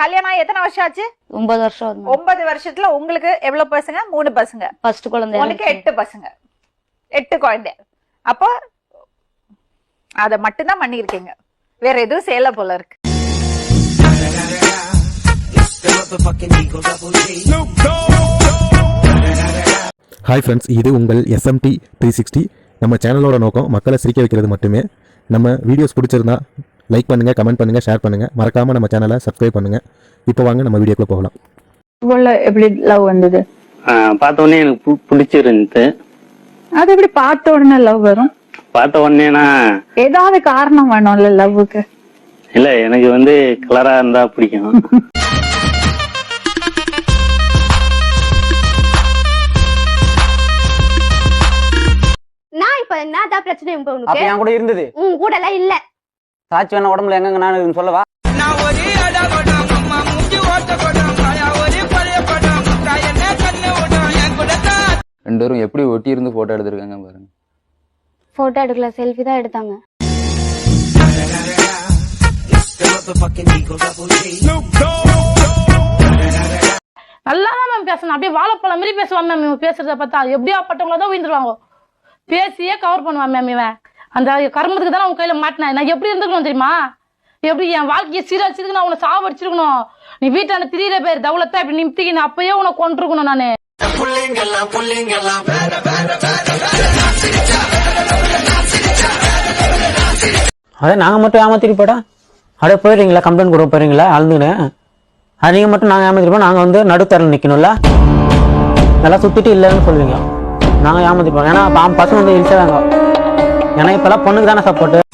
கல்யாணம் எத்தனை வருஷம் ஆச்சு? ஒன்பது வருஷம் ஒன்பது வருஷத்துல உங்களுக்கு எவ்வளவு பசங்க? மூணு பசங்க. ஃபர்ஸ்ட் குழந்தை உனக்கு எட்டு பசங்க. எட்டு குழந்தை. அப்போ அத மட்டும்தான் பண்ணிருக்கீங்க வேற எதுவும் செய்யல போல இருக்கு. ஹாய் ஃப்ரெண்ட்ஸ் இது உங்கள் எஸ்எம்டி த்ரீ சிக்ஸ்டி நம்ம சேனலோட நோக்கம் மக்களை சிரிக்க வைக்கிறது மட்டுமே. நம்ம வீடியோஸ் பிடிச்சிருந்தா லைக் பண்ணுங்கள் கமெண்ட் பண்ணுங்கள் ஷேர் பண்ணுங்கள் மறக்காமல் நம்ம சேனலை சப்ஸ்கிரைப் பண்ணுங்கள் இப்போ வாங்க நம்ம வீடியோக்குள்ளே போகலாம். எப்படி லவ் வந்தது? ஆஹ் பார்த்த உடனே எனக்கு பு- பிடிச்சிருந்துச்சு அது எப்படி பார்த்த உடனே லவ் வரும்? பார்த்த உடனே நான் ஏதாவது காரணம் வேணும்ல லவ்வுக்கு இல்ல எனக்கு வந்து கலரா இருந்தா பிடிக்கும். நான் இப்ப என்னதான் பிரச்சனை அப்ப உனக்கு. என் கூட இருந்தது? உன் கூட எல்லாம் இல்ல. சாட்சி வேணா உடம்புல எங்கங்க நான் சொல்லவா? ரெண்டு பேரும் எப்படி ஒட்டி இருந்து போட்டோ எடுத்திருக்காங்க பாருங்க. போட்டோ எடுக்கல செல்ஃபி தான் எடுத்தாங்க. நல்லா தான் மேம் பேசணும் அப்படியே வாழைப்பழம் மாதிரி பேசுவான் மேம் இவன். பேசுறத பார்த்தா எப்படியா பட்டவங்கள தான் உயிர்ந்துருவாங்க. பேசியே கவர் பண்ணுவான் மேம் இவன். அந்த கர்மத்துக்கு தான் அவன் கையில மாட்டினேன். நான் எப்படி இருந்துக்கணும் தெரியுமா? எப்படி என் வாழ்க்கையை சீரழிச்சிருக்கு நான் உன்னை சாவடிச்சிருக்கணும்? நீ வீட்டான திரியிற பேர் தவளத்தை அப்படி நிமித்திக்கு நான் அப்பயே உன்னை கொண்டிருக்கணும் நானு. அதே நாங்க மட்டும் ஏமாத்திட்டு போடா அப்படியே போயிடுறீங்களா? கம்ப்ளைண்ட் கொடுக்க போறீங்களா அழுந்துன்னு. அது நீங்க மட்டும் நாங்க ஏமாத்திருப்போம் நாங்க வந்து நடுத்தரில் நிக்கணும்ல? நல்லா சுத்திட்டு இல்லைன்னு சொல்லுவீங்க நாங்க ஏமாத்திருப்போம் ஏன்னா பசங்க வந்து இழிச்சாங்க ஏன்னா இப்போல்லாம் பொண்ணுக்கு தானே சப்போர்ட்